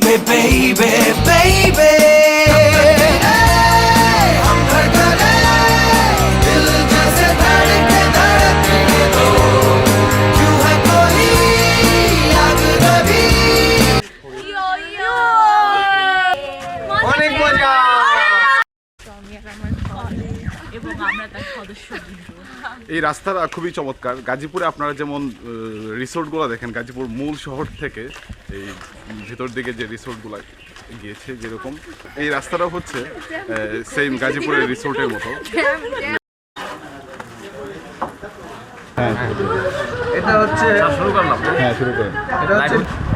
baby, baby, baby. এই রাস্তাটা খুবই চমৎকার। গাজীপুরে আপনারা যেমন রিসোর্টগুলো দেখেন গাজীপুর মূল শহর থেকে এই ভিতর দিকে যে রিসোর্টগুলো গিয়েছে যেরকম এই রাস্তাটা হচ্ছে সেম গাজীপুরের রিসোর্টের মতো। এটা হচ্ছে শুরু করলাম। হ্যাঁ শুরু করেন। এটা হচ্ছে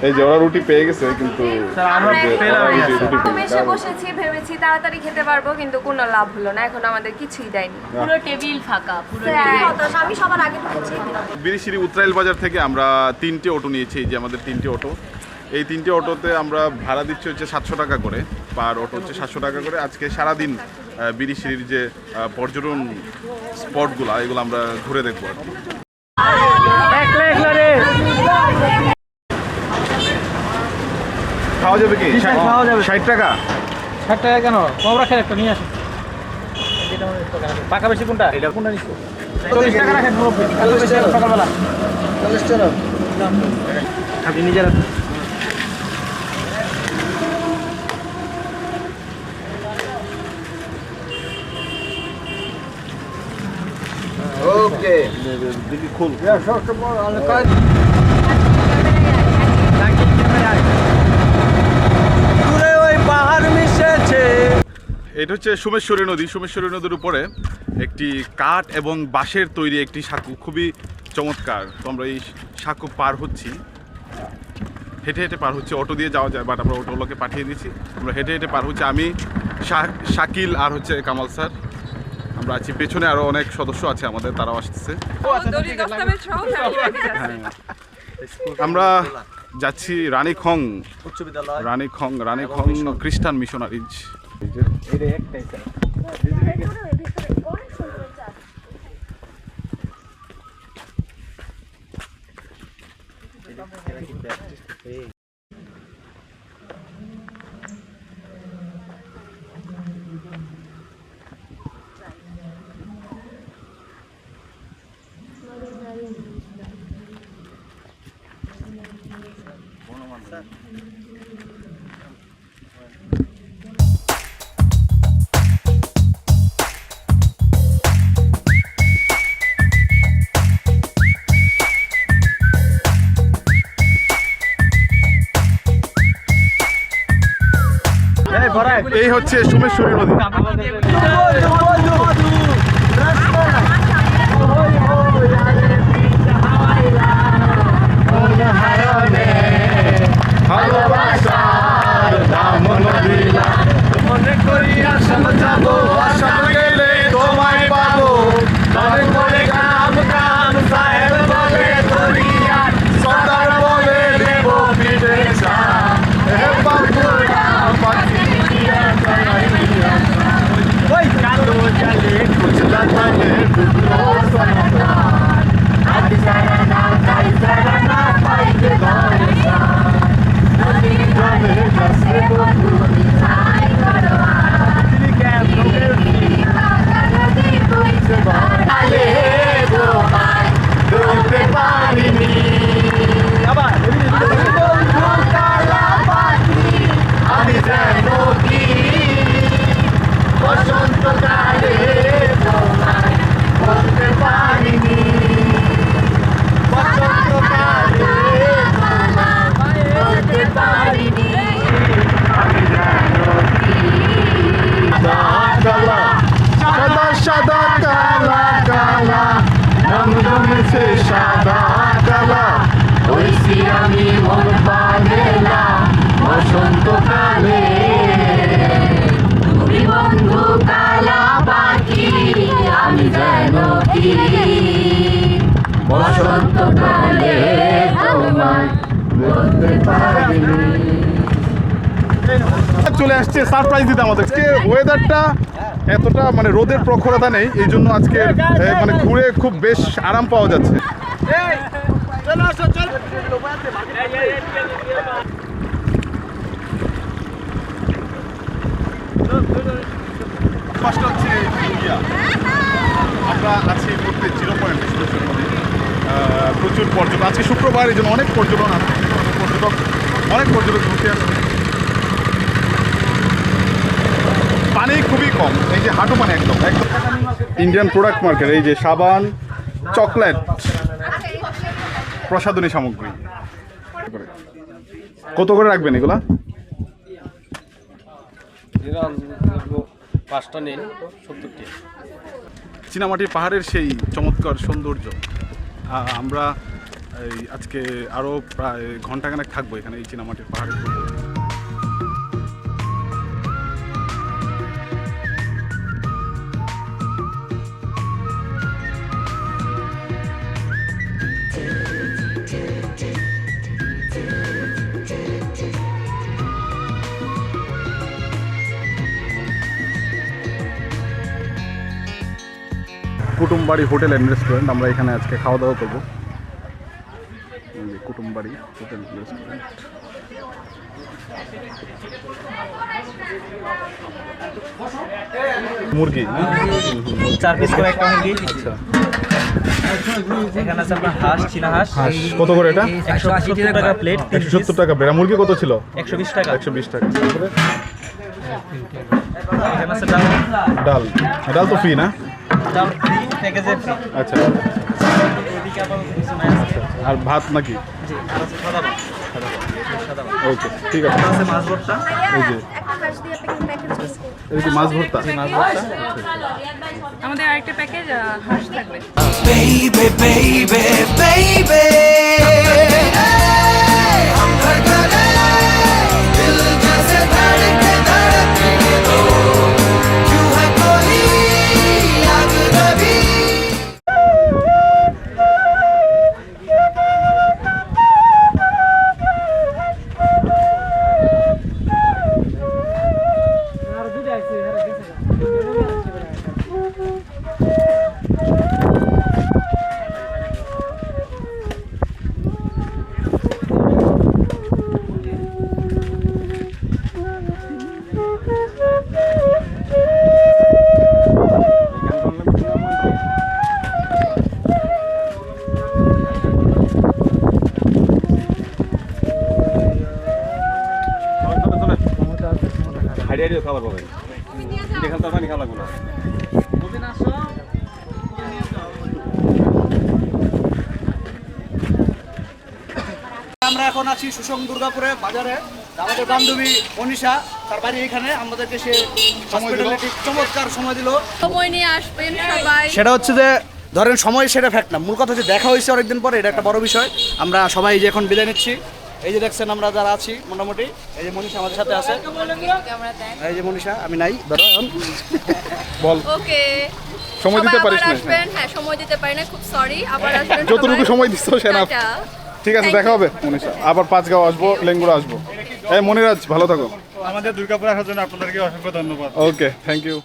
এই যে ওরা রুটি পেয়ে গেছে কিন্তু। রুটি- এসে বসেছি ভেবেছি তাড়াতাড়ি খেতে পারব কিন্তু কোনো লাভ হলো না এখন আমাদের কিছুই দেয়নি পুরো টেবিল ফাঁকা পুরো আমি সবার আগে ঢুকেছি বিরিশিরি উত্রাইল বাজার থেকে আমরা তিনটে অটো নিয়েছি এই যে আমাদের তিনটে অটো। এই তিনটে অটোতে আমরা ভাড়া দিচ্ছি হচ্ছে সাতশো টাকা করে পার অটো হচ্ছে সাতশো টাকা করে। আজকে সারাদিন বিরিশিরির যে পর্যটন স্পটগুলো এগুলো আমরা ঘুরে দেখব আর কি। খাওয়া যাবে কি? খাওয়া যাবে। ষাট টাকা? ষাট টাকা কেন? কম রাখেন একটা নিয়ে আসেন টাকা বেশি কোনটা? এটা কোনটা নিচ্ছ চল্লিশ টাকা রাখেন সকালবেলা। চল্লিশ টাকা। আপনি নিজের হাতে। ওকে। দেখি খুল। দূরে এটা হচ্ছে সোমেশ্বরী নদী। সোমেশ্বরী নদীর উপরে একটি কাঠ এবং বাঁশের তৈরি একটি সাঁকু। খুবই চমৎকার। তো আমরা এই সাঁকু পার হচ্ছি। হেঁটে হেঁটে পার হচ্ছে। অটো দিয়ে যাওয়া যায় বাট আমরা অটোগুলোকে পাঠিয়ে দিচ্ছি আমরা হেঁটে হেঁটে পার হচ্ছে। আমি শাকিল আর হচ্ছে কামাল স্যার। আমরা আছি। পেছনে আরও অনেক সদস্য আছে আমাদের তারাও আসতেছে। হ্যাঁ। আমরা যাচ্ছি রানীখং। উচ্চ বিদ্যালয়। রানীখং রানীখং খ্রিস্টান মিশনারিজ। ఇది ఏక్ టైసర్ Thank you. এই হচ্ছে সোমেশ্বরী নদী। চলে আসছে সারপ্রাইজ দিতে আমাদের আজকে ওয়েদারটা এতটা মানে রোদের প্রখরতা নেই, এই জন্য আজকে মানে ঘুরে খুব বেশ আরাম পাওয়া যাচ্ছে। আমরা আছি মুহূর্তে জিরো পয়েন্ট প্রচুর পর্যটক। আজকে শুক্রবার, এই জন্য অনেক পর্যটন আছে। পর্যটক, অনেক পর্যটক ঘুরতে আসছে। পানি খুবই কম এই যে হাঁটু পানি একদম একদম। ইন্ডিয়ান প্রোডাক্ট মার্কেট এই যে সাবান চকলেট প্রসাধনী সামগ্রী। কত করে রাখবেন এগুলা? পাঁচটা নিন সত্তরটি। চীনামাটির পাহাড়ের সেই চমৎকার সৌন্দর্য। আমরা এই আজকে আরও প্রায় ঘন্টাখানেক থাকব এখানে এই চীনামাটির পাহাড়ের কুটুমবাড়ি হোটেল অ্যান্ড রেস্টুরেন্ট আমরা এখানে আজকে খাওয়া দাওয়া করব কুটুমবাড়ি হোটেল রেস্টুরেন্ট মুরগি চার পিস করে একটা মুরগি। আচ্ছা। এখানে আছে আপনার হাঁস চীনা হাঁস। কত করে এটা? একশো সত্তর টাকা প্লেট একশো সত্তর টাকা বেড়া মুরগি কত ছিল? একশো বিশ টাকা। একশো বিশ টাকা। এখানে আছে ডাল। ডাল। ডাল তো ফ্রি না? ডাল ফ্রি প্যাকেজে ফ্রি আচ্ছা। এদিকে কিছু নাই আর ভাত নাকি? জি আর আছে সাদা ভাত। ওকে ঠিক আছে। আছে মাছ ভর্তা। এই যে। এই যে মাছ ভর্তা। মাছ ভর্তা। আমাদের আরেকটা প্যাকেজ হাঁস থাকবে আমরা এখন আছি সুষম দুর্গাপুরে বাজারে। আমাদের বান্ধবী মনীষা তার বাড়ি এখানে। আমাদেরকে সে চমৎকার সময় দিল। সময় নিয়ে আসবেন সবাই। সেটা হচ্ছে যে ধরেন সময় সেটা ফ্যাক্ট না। মূল কথা হচ্ছে দেখা হয়েছে অনেকদিন পরে এটা একটা বড় বিষয়। আমরা সবাই যে এখন বিদায় নিচ্ছি। এই যে দেখছেন আমরা যারা আছি মোটামুটি এই যে মনীষা আমাদের সাথে আছে। এই যে মনীষা আমি নাই ধরো এখন। বল। ওকে। সময় দিতে পারিস না হ্যাঁ সময় দিতে পারি না খুব সরি আবার আসবেন যতটুকু সময় দিচ্ছ সে না ঠিক আছে দেখা হবে মনীষা। আবার পাঁচ পাঁচগাঁও আসব লেঙ্গুড়া আসব। এই মনিরাজ ভালো থাকো। আমাদের দুর্গাপুর আসার জন্য আপনাদেরকে অসংখ্য ধন্যবাদ। Okay thank you